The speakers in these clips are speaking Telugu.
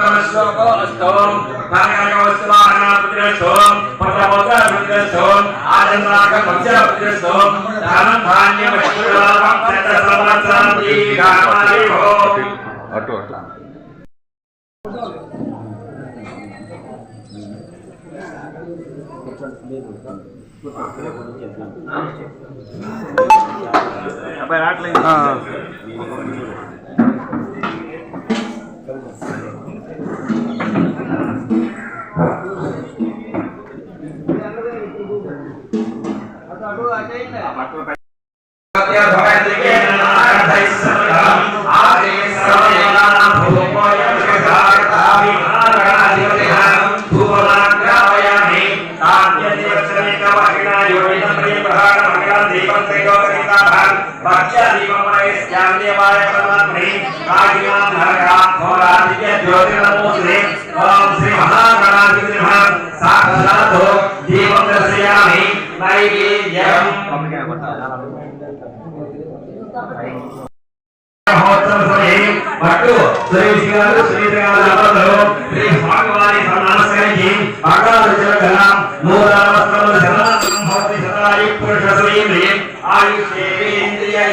సోమామతమశ్లోకోస్తోం భాగవస్తువాహనాపుత్రస్తోం పతపోతపుత్రస్తోం ఆచంద్రాకమత్యపుత్రస్తోం అటు అటు అబ్బాయి రావట్లేదు. Aparte, ఆయుష్యేంద్రియే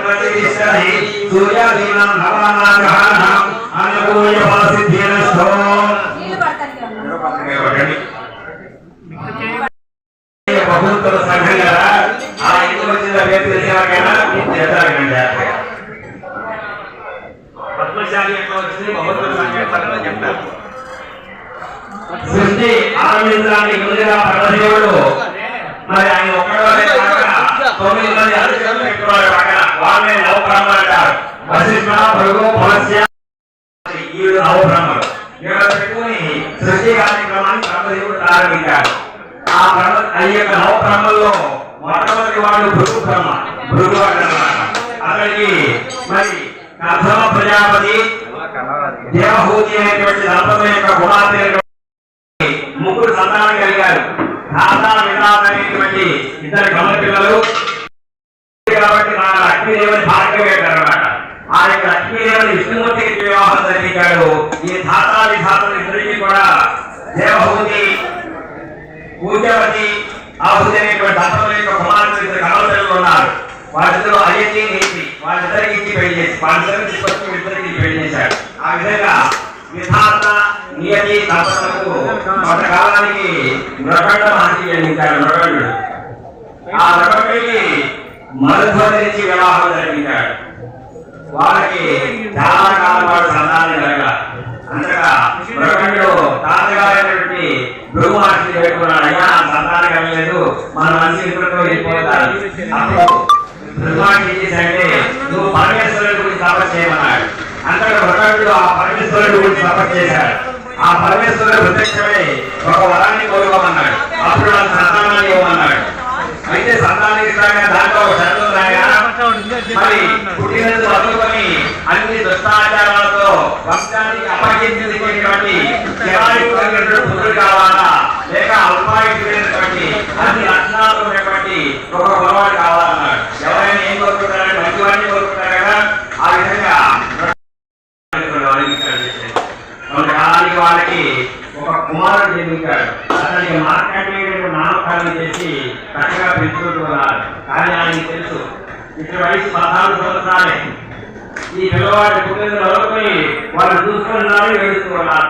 ప్రతిష్టతి సూర్యాదీనం నవానాగ్రహాణం అనుకూయ ఫలసిద్ధిరస్తో నీళ్ళు పడతాను ప్రభుత్వ సంఘం కదా ఆ ఇంటికి వచ్చిన పేరు తెలిసేవారికైనా చేస్తారకండి పద్మశాలి ఎట్లా వచ్చింది ప్రభుత్వ సంఘం ఎట్లా చెప్తారు సృష్టి ఆరంభించడానికి ముందుగా పరమశివుడు మరి ఆయన ఒక్కడే కాక తొమ్మిది మంది అధికారులు పెట్టుకున్నాడు పక్కన వాళ్ళే నవబ్రహ్మ అంటారు వశిష్ఠ భృగు పులస్య ఈ నవబ్రహ్మలు ఇక్కడ పెట్టుకుని సృష్టి కార్యక్రమాన్ని బ్రహ్మదేవుడు ప్రారంభించాడు. ఆ బ్రహ్మ ఈ యొక్క నవబ్రహ్మల్లో మొట్టమొదటి వాడు భృగు బ్రహ్మ. భృగు అన్నమాట. అతనికి మరి కథమ ప్రజాపతి దేవహూతి అనేటువంటి దంపతుల యొక్క కుమార్తె ముగ్గురు సంతానం కలిగారు. ఖాతా విధాత అనేటువంటి ఇద్దరు కమల పిల్లలు కాబట్టి నా లక్ష్మీదేవుని భాగ్యం అనమాట ఆ యొక్క లక్ష్మీదేవుని విష్ణుమూర్తికి వివాహం జరిగించాడు ఈ తాత విధాతలు ఇద్దరికి కూడా దేవభూతి పూజవతి ఆహుతి అనేటువంటి దంపతుల యొక్క కుమార్తెలు ఇద్దరు కమల ఉన్నారు. వాళ్ళిద్దరూ అయ్యతి నీతి వాళ్ళిద్దరికి ఇచ్చి పెళ్ళి చేసి వాళ్ళిద్దరికి తీసుకొచ్చి ఇద్దరికి పెళ్ళి చేశాడు. ఆ విధంగా విధాత నియతి దంపతులకు కొంతకాలానికి మృగండ మహర్షి జన్మించాడు మృగండు ఆ మృగండికి మరుధ్వరించి వివాహం జరిగించాడు. వాళ్ళకి చాలా కాలం వాడు సంతానం జరగాలి అంతగా మృగండు తాతగారైనటువంటి భృగు మహర్షిని పెట్టుకున్నాడు అయ్యా సంతానం కలగలేదు మన మనిషి ఇప్పటితో అప్పుడు ఏం చేశాడంటే నువ్వు పరమేశ్వరుడి గురించి తపస్సు చేయమన్నాడు. అంతగా ఆ పరమేశ్వరుడి గురించి తపస్సు చేశాడు. ఆ పరమేశ్వరుడు ప్రత్యక్షమై ఒక వరాన్ని కోరుకోమన్నాడు. అప్పుడు నాకు సంతానాన్ని ఇవ్వమన్నాడు. అయితే సంతానానికి ఇస్తాగా దాంట్లో ఒక మరి వదులుకొని అన్ని దుష్టాచారాలు వంశానికి అపకీర్తించేటువంటి చిరాయుడు పుత్రుడు కావాలా లేక అల్పాయుడైనటువంటి అన్ని లక్షణాలు ఉన్నటువంటి ఒక కులవాడు కావాలన్నాడు ఎవరైనా ఏం కోరుకుంటారంటే మంచివాడిని కోరుకుంటారు కదా ఆ విధంగా కొంతకాలానికి వాళ్ళకి ఒక కుమారుడు జన్మించాడు అతనికి మార్కండేయుడు నామకరణం చేసి చక్కగా పెంచుకుంటూ ఉన్నారు కానీ ఆయనకి తెలుసు ఇతని వయసు పద్నాలుగు సంవత్సరాలే ఈ పిల్లవాడి పుట్టిన మొదలుకొని వాళ్ళు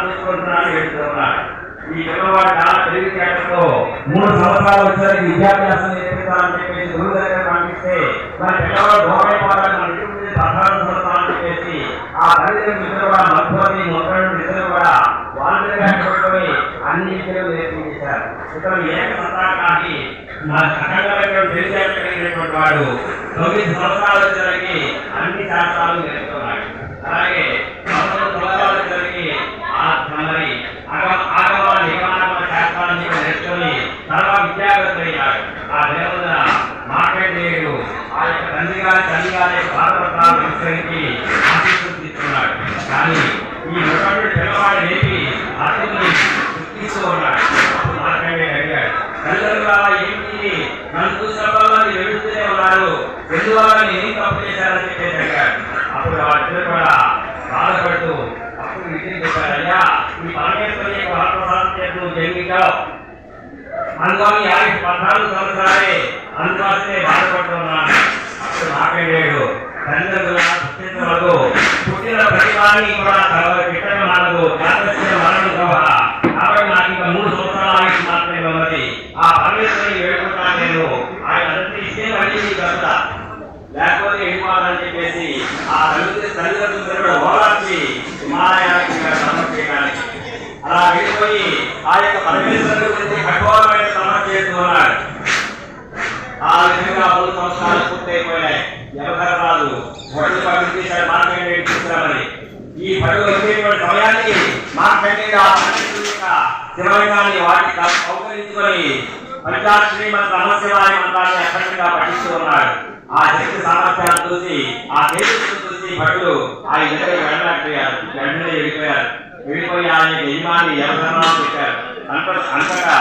చూసుకుంటున్నారు ఏడుస్తూ ఉన్నారు ఈ పిల్లవాడు చాలా తెలివితేటలతో మూడు సంవత్సరాలు వచ్చేసరికి విద్యాభ్యాసం నేర్పించాలని చెప్పేసి గురువు దగ్గర పంపిస్తే మన పిల్లవాడు దూరమైపోవాలని మన ఇంటి ముందు పద్నాలుగు సంవత్సరాలు చెప్పేసి ఆ తల్లిదండ్రులు ఇద్దరు కూడా మధ్యవర్తి మొత్తం ఇద్దరు కూడా వాళ్ళ దగ్గర అన్ని విద్యలు నేర్పించారు ఇతను ఏక సంతానానికి నా సకలంగా తెలిసేట కలిగినటువంటి వాడు తొమ్మిది సంవత్సరాలు వచ్చేసరికి అన్ని శాస్త్రాలు నేర్చుకున్నాడు. అలాగే పదకొండు సంవత్సరాలు వచ్చేసరికి ఆ మరి ఆగమ ఆగమ నిగమాగమ శాస్త్రాన్ని కూడా నేర్చుకొని సర్వ విద్యాగతులయ్యాడు ఆ దేవుడు మాట్లాడేయుడు ఆ యొక్క తండ్రి గారి తల్లి గారి భారతపత్రాలు విస్తరించి ఆశీస్సులు తీసుకున్నాడు కానీ ఈ ఒకటి పిల్లవాడు లేపి అతన్ని గుర్తిస్తూ ఉన్నాడు అప్పుడు అడిగాడు. తల్లిదండ్రులారా ఏంటి నన్ను చూసినప్పుడు వెళుతూనే ఉన్నారు. ఎందువల్ల నేను ఏం తప్పు చేశారని చెప్పేసి అడిగాడు. అప్పుడు వాళ్ళిద్దరు కూడా బాధపడుతూ అప్పుడు విధిని చెప్పారు అయ్యా? ఈ పరమేశ్వరి యొక్క వరప్రసాదం చేతి జన్మించావు. అందువల్ల యాభై పద్నాలుగు సంవత్సరాలే అందువల్లనే బాధపడుతున్నాను అప్పుడు మాట్లాడాడు తల్లిదండ్రుల కాబట్టి నాకు ఇంకా మూడు సంవత్సరాల మాత్రమే ఉన్నది ఆ పరమేశ్వరిని వేడుకుంటాను నేను ఆయన అందరి ఇస్తే మళ్ళీ లేకపోతే వెళ్ళిపోవాలని చెప్పేసి ఆ తల్లి తల్లిదండ్రులు కూడా ఓదార్చి హిమాలయానికి సమర్పించడానికి అలా వెళ్ళిపోయి ఆ యొక్క పరమేశ్వరుడి గురించి కఠోరమైన సమస్య చేస్తున్నాడు ఆ విధంగా మూడు సంవత్సరాలు వ్యవహారాలు యమధర్మరాజు ఒడ్డు పంపించేశాడు మార్కండేయుడు తీసుకురామని ఈ పడుగు వచ్చేటువంటి సమయానికి మార్కండేయుడు ఆ పరమేశ్వరుడి యొక్క శివలింగాన్ని వాటికి కౌకరించుకొని పంచాక్షరి మంత్ర నమశివాయ మంత్రాన్ని అఖండంగా పఠిస్తూ ఉన్నాడు ఆ శక్తి సామర్థ్యాన్ని చూసి ఆ తేజస్సును చూసి భటులు ఆ ఇద్దరు వెళ్ళలేకపోయారు వెంటనే వెళ్ళిపోయారు. వెళ్ళిపోయి ఆయన యజమాని యమధర్మరాజు పెట్టారు. అంత అంతటా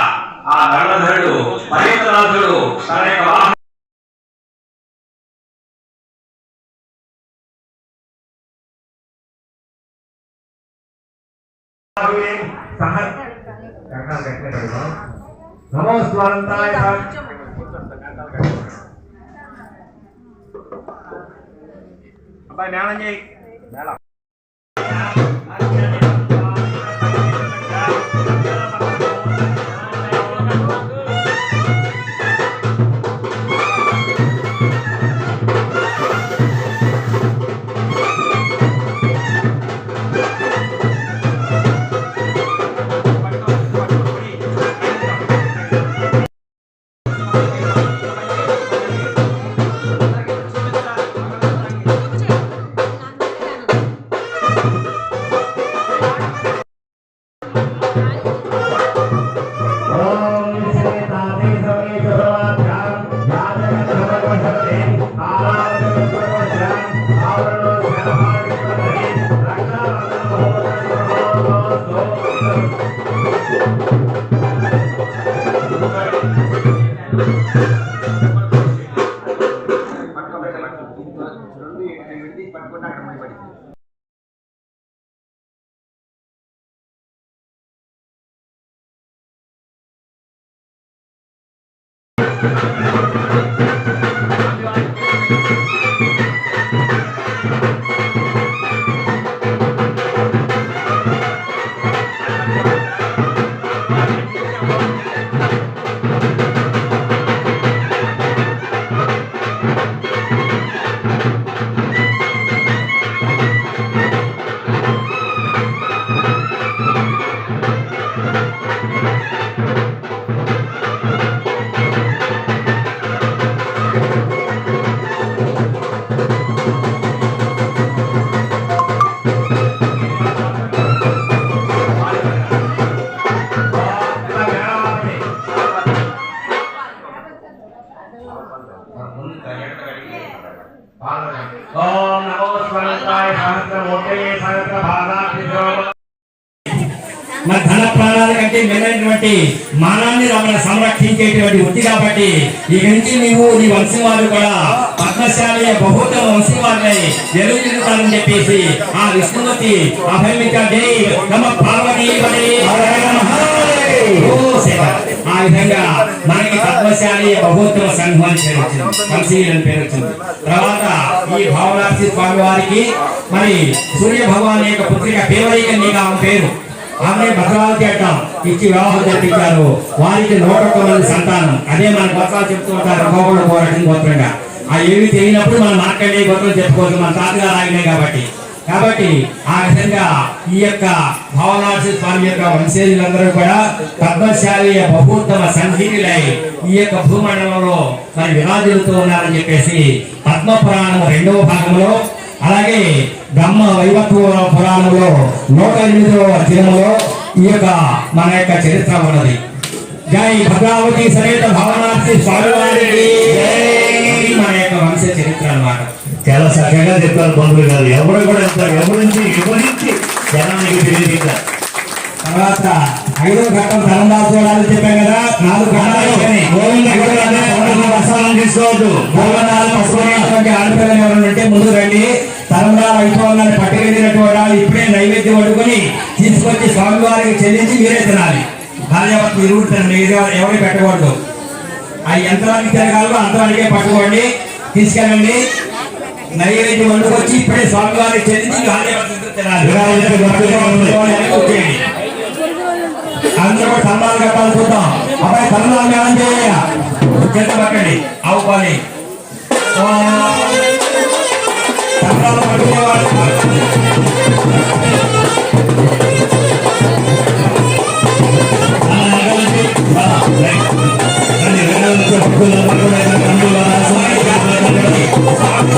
ఆ ధర్మధరుడు పర్యటనాథుడు తన యొక్క వాహనం నమో స్వరంతాయ అబ్బాయి మేళం చేయి ఓం కాబట్టి నుంచి నీవు నీ వంశం వారు కూడా పద్మశాలి బహుత వంశం వారిని వెలుగుతారని చెప్పేసి ఆ విష్ణుమతి అభయమించండి నమ పార్వతీ ఆ విధంగా మనకి పద్మశాలి బహుత్వ సంఘం అని పేరు వచ్చింది. పేరు వచ్చింది. తర్వాత ఈ భావనాథి స్వామి వారికి మరి సూర్య భగవాన్ యొక్క పుత్రిక పేవరిక నీగా ఆమె పేరు. ఆమె భద్రావతి అంటాం ఇచ్చి వివాహం జరిపించారు. వారికి నూట ఒక్క మంది సంతానం. అదే మన గొప్పలు చెప్తూ ఉంటారు గోకుల పోరాటం గోత్రంగా. ఆ ఏమి తెలియనప్పుడు మనం మాట్లాడే గోత్రం చెప్పుకోవచ్చు. మన తాతగారు ఆయనే కాబట్టి. కాబట్టి ఆ విధంగా ఈ యొక్క భావనాథ స్వామి యొక్క వంశీయులందరూ కూడా పద్మశాలి బహుత్తమ సంహీనులై ఈ యొక్క భూమండలంలో మరి విరాజులుతూ ఉన్నారని చెప్పేసి పద్మ పురాణం రెండవ భాగంలో అలాగే బ్రహ్మ వైవత్వ పురాణంలో నూట ఎనిమిదవ అధ్యాయంలో ఈ యొక్క మన యొక్క చరిత్ర ఉన్నది. జై భద్రావతి సమేత భవనాథి స్వామివారికి ఇది మన యొక్క వంశ చరిత్ర అన్నమాట. చాలా చక్కగా చెప్పారు బంధువులు గారు. ఎవరు కూడా ఎంత ఎవరించి వివరించి జనానికి తెలియజేశారు తర్వాత ఐదో ఘట్టం తలందాలు చూడాలని చెప్పాం కదా నాలుగు ఘట్టాలు. గోవింద ప్రసాదం తీసుకోవద్దు ఆడపిల్లలు ఎవరైనా ఉంటే ముందు రండి. తలందాల అయిపోవాలని పట్టుకెళ్ళినటువంటి వాళ్ళు ఇప్పుడే నైవేద్యం వండుకొని తీసుకొచ్చి స్వామివారికి చెల్లించి మీరే తినాలి. భార్యాభర్త మీరు కూడా తినండి. ఇది ఎవరు పెట్టకూడదు. ఆ ఎంతమంది తిరగాలో అంతమందికే పట్టుకోండి. తీసుకెళ్ళండి. నైవేద్యం వండుకొచ్చి ఇప్పుడే స్వామివారికి చెల్లించి భార్యాభర్తలతో తినాలి. అందరూ తల్లాలు కట్టాలి చూద్దాం. అబ్బాయి తల్లాలు మేళం చేయ కింద పట్టండి ఆవు పాలి తల్లాలు పట్టుకునేవాళ్ళు అందరూ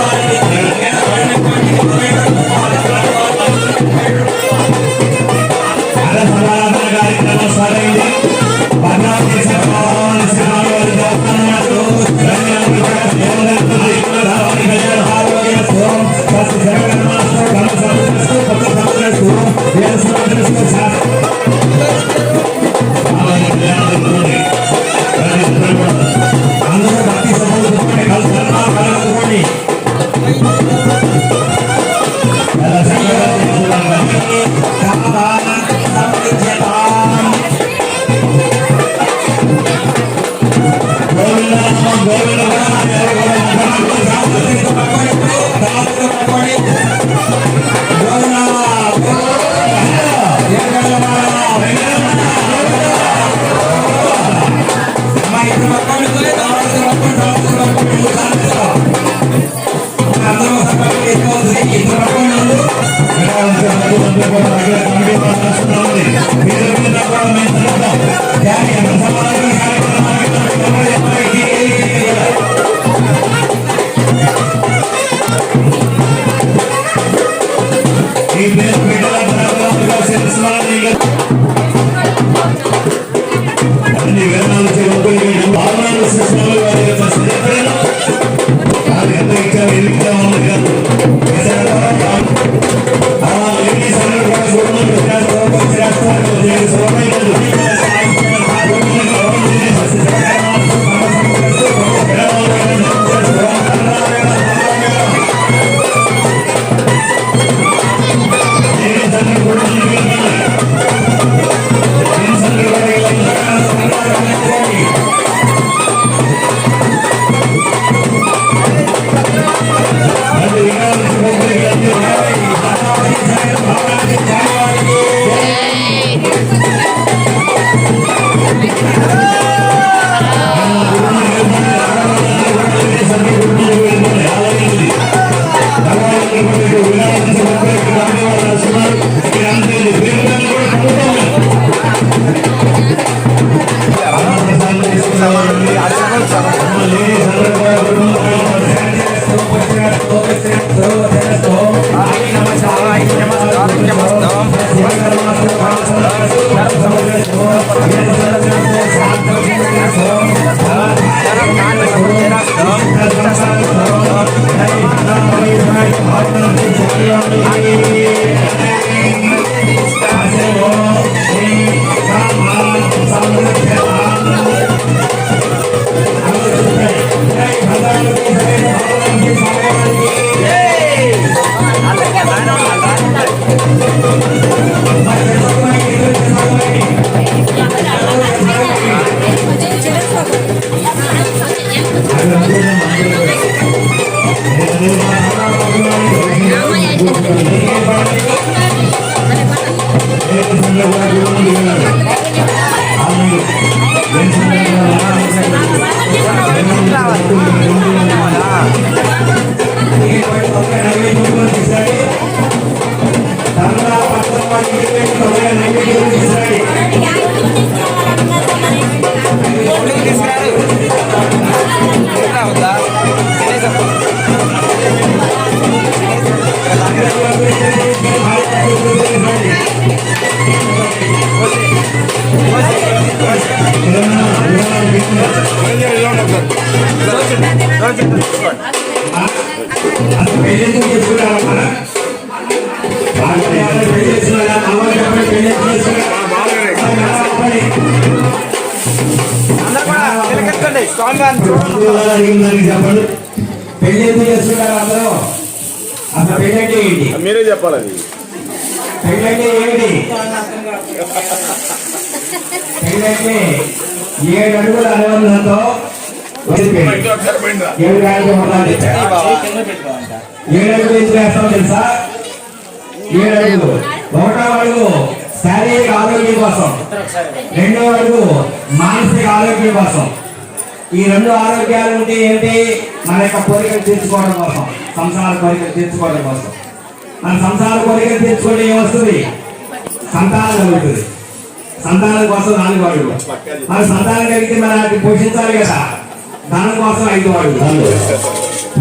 అసలు పెళ్ళి ఎందుకు చేసుకుంటారమ్మా? వాళ్ళు ఎవరు పెళ్ళి స్వామివారిని పెళ్ళి ఎందుకు అందరూ అసలు ఏంటి మీరే చెప్పాలి అది పెళ్ళంటే ఏడు అడుగుల అనుబంధంతో. ఏడు గాడికి మొదలు చెప్పారు ఏడు అడుగులు ఎందుకు వేస్తామో తెలుసా ఏడు అడుగులు ఒకటో అడుగు శారీరక ఆరోగ్యం కోసం రెండో అడుగు మానసిక ఆరోగ్యం కోసం ఈ రెండు ఆరోగ్యాలు ఉంటే ఏంటి మన యొక్క కోరికలు తీర్చుకోవడం కోసం సంసార కోరికలు తీర్చుకోవడం కోసం. మన సంసార కోరికలు తీర్చుకుంటే ఏమొస్తుంది సంతానం కలుగుతుంది. సంతానం కోసం నాలుగు అడుగు మన సంతానం కలిగితే మన పోషించాలి కదా. ధనం కోసం ఐదు అడుగు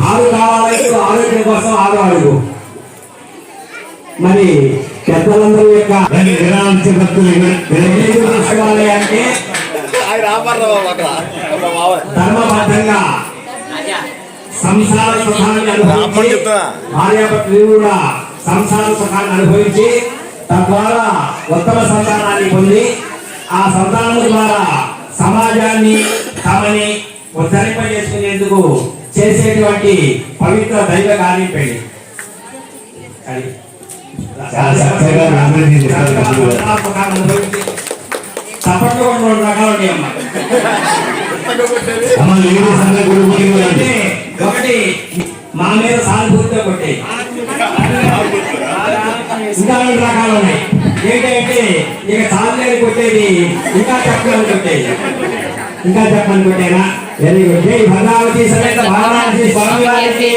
ఆరు కావాలంటే ఆరోగ్యం కోసం ఆరు అడుగు మరి పెద్దలందరూ యొక్క దాన్ని విరాళం ఇచ్చే భక్తులు అంటే ధర్మబద్ధంగా సంసార సుఖాన్ని అనుభవించి. భార్యాభర్తలు కూడా సంసార సుఖాన్ని అనుభవించి తద్వారా ఉత్తమ సంతానాన్ని పొంది ఆ సంతానం ద్వారా సమాజాన్ని తమని ఉద్ధరింపజేసుకునేందుకు చేసేటువంటి పవిత్ర దైవ కార్యం పెళ్ళి. కూడా రెండు రకాలు ఉంటాయి అమ్మా. ఒకటి మా మీద సానుభూతితో కొట్టే. ఇంకా రెండు రకాలు ఉన్నాయి. ఏంటంటే ఇక చాలని కొట్టేది ఇంకా కొట్టేది. ఇంకా చెప్పని కొట్టేనా? వెరీ గుడ్ జై భద్రావతి సమేత భారతి స్వామి వారికి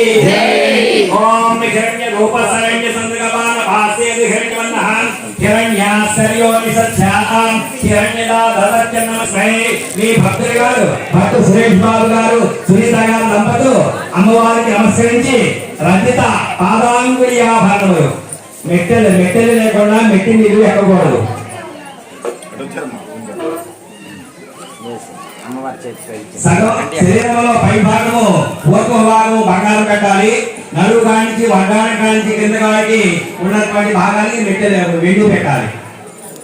ఓం హిరణ్య రూప శరణ్య సందగమాన భాస్యేది హిరణ్యవన్నః హిరణ్యాశ్చర్యో నిసత్యాం హిరణ్యదాధరత్య నమస్తే మీ భక్తులు గారు భక్తు సురేష్ బాబు గారు సునీత గారు దంపతులు అమ్మవారికి నమస్కరించి రజిత పాదాంగుడి ఆభరణములు మెట్టెలు మెట్టెలు లేకుండా మెట్టి నీరు ఎక్కకూడదు. శరీరంలో పై భాగము పూర్వ భాగము బంగారం పెట్టాలి. నలుగు కానించి వడ్డాన కానించి కింద కాడికి ఉన్నటువంటి భాగానికి మెట్టలేదు వెండు పెట్టాలి.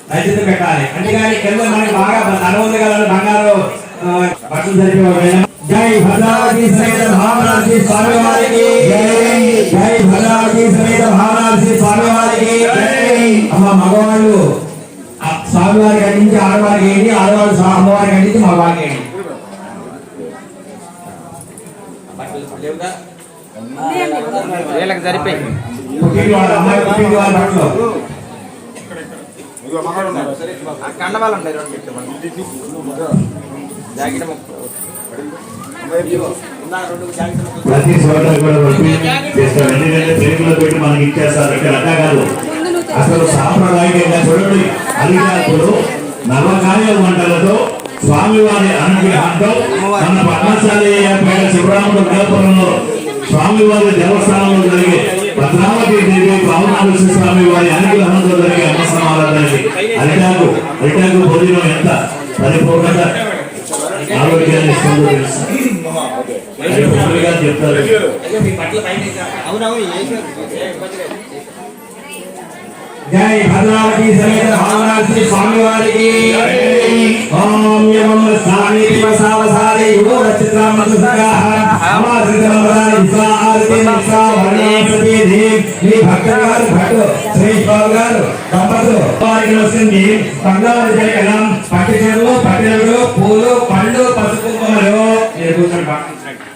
రజిత పెట్టాలి. అంతేగాని కింద మనకి బాగా తల ఉంది కదా బంగారు పట్టణం బట్టలు సరిపోయి జై భద్రావతి సమేత భావనాథి స్వామి వారికి జై భద్రావతి సమేత భావనాథి స్వామి వారికి అమ్మ మగవాళ్ళు ఆ స్వామి వారికి అందించి ఆడవారికి ఏంటి? ఆడవాళ్ళు స్వా- అమ్మవారికి అందించి మగవారికి ఏంటి? వీళ్ళకి సరిపోయి. కండవాళ్ళు ఉన్నాయి రెండు జాకెట్ ప్రతి చోట కూడా చేస్తారు. ఎందుకంటే పెట్టి మనకి ఇచ్చేస్తారు. అంటే అట్లా కాదు. అసలు సాంప్రదాయకంగా చూడండి. అధికారులు నవకాయ మంటలతో స్వామివారి అనుగ్రహంతో మన పద్మశాలి పేట శివరాముడు గోపురంలో స్వామివారి దేవస్థానంలో జరిగే భద్రావతి దేవి పవనాలు స్వామి వారి అనుగ్రహంతో జరిగే అన్న సమారాధనకి అరిటాకు అరిటాకు భోజనం ఎంత? పరిపూర్ణత ఆరోగ్యాన్ని ఇస్తుందో తెలుసు చెప్తారు. జై భద్రావతి సమేత భావనాథి స్వామి వారికి ఓం యమం స్వామి వసావసారి యుగో చిత్రం మధుసగాః అమాసృతమరాని విశ్వాహారతి విశ్వావర్ణాసతి దేవ్ మీ భక్తులు గారు భట్టు శ్రీష్ బాబు గారు దంపతులు. వారికి వస్తుంది బంగారు జయకలం పట్టు చెరువు పట్టినలు పూలు పళ్ళు పసుపు కుంకుమలు మీరు కూర్చొని పట్టించండి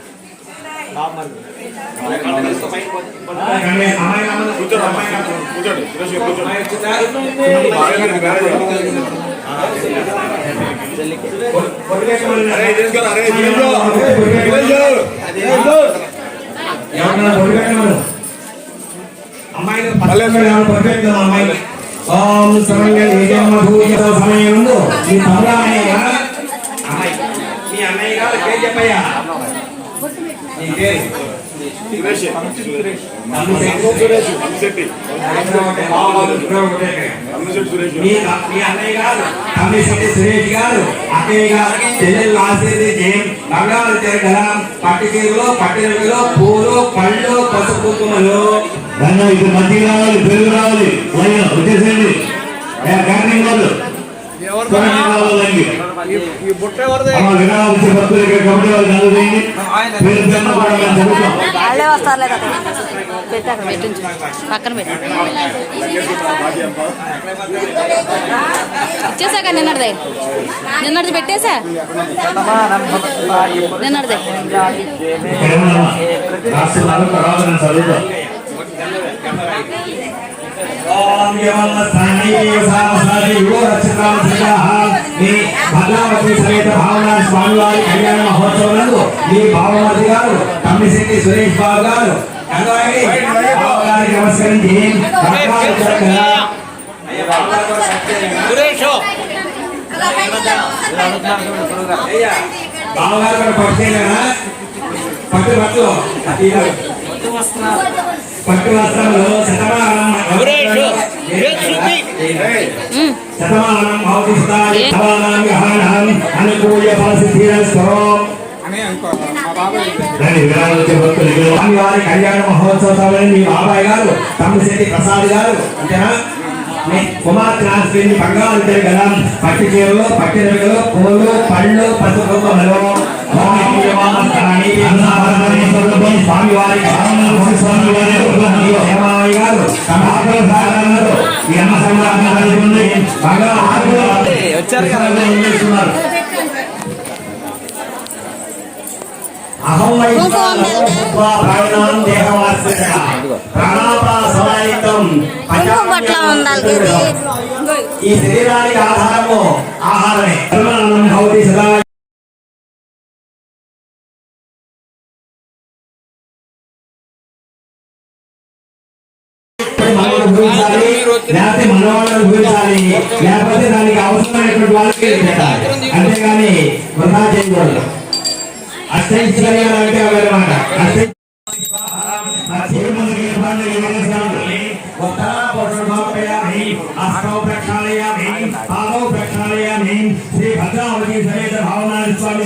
అమ్మాయి సమయంలో అన్నయ్య మీ అన్నయ్య గారు పేరు చెప్పయ్యా నీ పేరు? సురేష్ తమ్ముడు గారు కమిషనర్ గారు అక్కయ్య గారు బంగారు పట్టు పూలు పళ్ళు పసుపు కుంకుమలు మధ్య రావాలి పెరుగు రావాలి వచ్చేసేయండి క్యాటరింగ్ వాళ్ళు ఈ బుట్ట ఎవరిది? అమ్మ ఇచ్చే భక్తులకి కమిటీ వాళ్ళు చదువు చేయండి పేరు పేరున కూడా మేము చదువుతాం వాళ్ళే వస్తారు లేదా పెట్టి అక్కడ పెట్టించు. పక్కన పెట్టి. ఇచ్చేసాక నిన్నటిదే? నిన్నటిది పెట్టేసా? నిన్నటిదే. తర్వాత నేను చదువుతాను ఓం యమనస్థాని సామసారి యువ రచనాంశికాః మీ భద్రావతి సమేత భావన స్వామివారి కళ్యాణ మహోత్సవాలకు మీ భావమతి గారు తమ్మిశెట్టి సురేష్ బాబు గారు నమస్కరించి బావగారు కూడా పట్టుకెళ్ళారా పట్టు పట్టు పట్టు వస్త్రంలో శతమానం శతమానం భవతిస్తాయి శతమానం గ్రహణం అనుకూల భక్తులు ఇక్కడ స్వామివారి కళ్యాణ మహోత్సవాలని మీ బాబాయ్ గారు తమ్మిశెట్టి ప్రసాద్ గారు అంతేనా? మీ కుమార్ బంగారు పట్టి చీరలు పట్టి రేగులు పూలు పళ్ళు పసుపు స్వామివారి స్వామివారి స్వామివారి గారు సమాపన సాగరంలో ఈ అన్న సంఘాన్ని బాగా వచ్చారు కదా ఈ శరీరానికి ఆధారము ఆహారమే. లేకపోతే గురించాలి లేకపోతే దానికి అవసరమైనటువంటి వాళ్ళకి పెట్టాలి అంతేగాని వృధా చేయకూడదు. అష్టైశ్వర్యాలంటే అవన్నమాట శ్రీ భద్రావతి సమేత భావనాథ స్వామి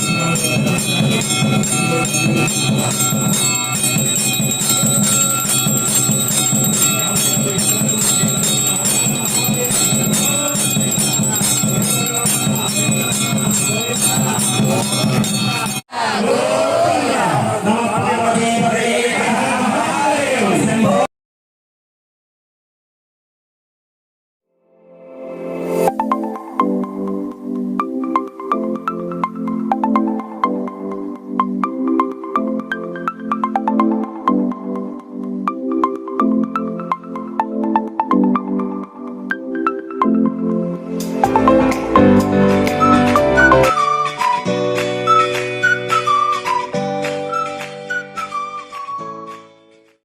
Thank you.